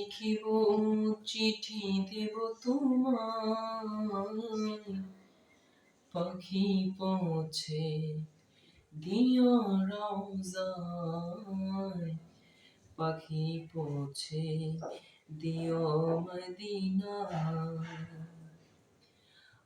লিখিব চিঠি দেব তোমায়। পাখি পৌঁছে দিও রওজায় পাখি পৌঁছে দিও মদিনায়।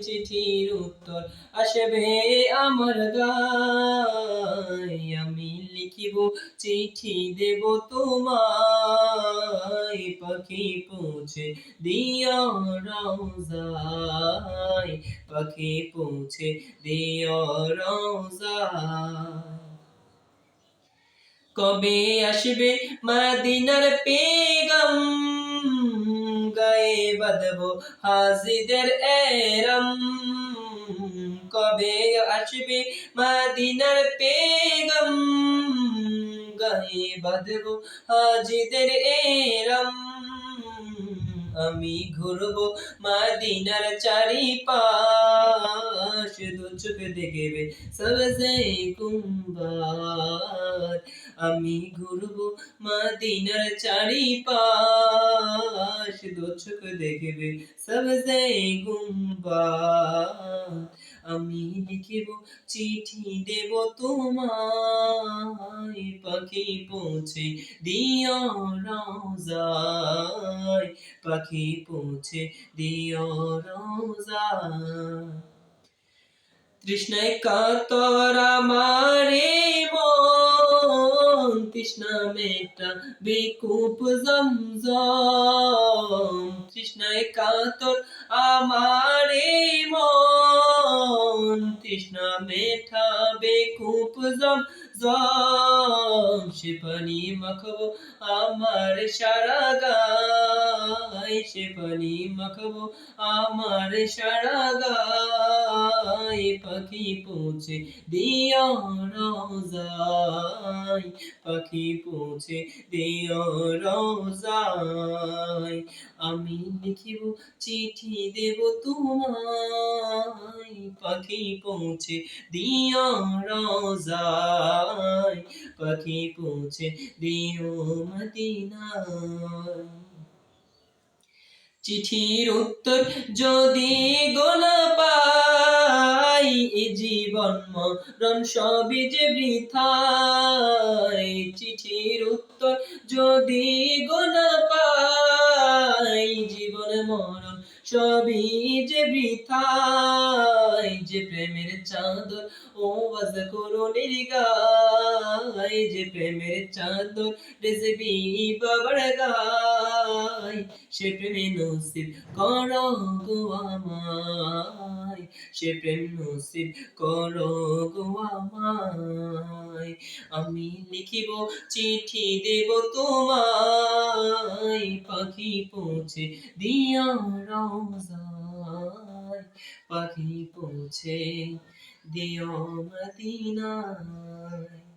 চিঠির উত্তর আসবে আমার গায়। আমি লিখিব, চিঠি দেব তোমায়। পাখি পৌঁছে দিও রওজায়। পাখি পৌঁছে দিও রওজায়। কবে আসবে মদিনার পেগম গায়ে বাঁধব হাজিদের এরম। কবে আসবে মাদিনার পেগম? গায়ে বাঁধব হাজিদের এরম। আমি ঘুরব মাদিনার চারি পাশ দু চোখ দেখবে সবসে কুম্বার আমি ঘুরব মাদিনার চারি পাশ দু চোখ দেখবে সবসে কুম্বার আমি লিখিব চিঠি দেব তোমায়। পাখি পৌঁছে দিও রওজায় পাখি পৌঁছে দিও রওজায় তৃষ্ণায় কাতর আমারে মন, তৃষ্ণা মেটা বেকুপ জমজম। তৃষ্ণায় কাতর আমারে মন, তৃষ্ণা মেঠা বেকুপ জম জম সে পানি মাখবো আমার সারা গায় সে পানি মাখবো আমার সারা গায় পাখি পৌঁছে দিও রোজায় পাখি পৌঁছে দিও রোজায় আমি লিখিব চিঠি দেব তোমায়। পাখি পৌঁছে দিও রোজায় পাখি পৌঁছে দিও মদিনায় চিঠির উত্তর যদি গোনা পাই, এ জীবন মরণ সবই যে বৃথায়। চিঠির উত্তর যদি গোনা পাই, জীবন মরণ সবই যে যে প্রেমের ও যে প্রেমের সে প্রেমে নসিব করো গো আমায়, সে প্রেম নসিব করো গো আমায়। আমি লিখিব চিঠি দেব তোমায়, পাখি পৌঁছে দিয়া রোজায় পাখি পৌঁছে দিও মদিনায়।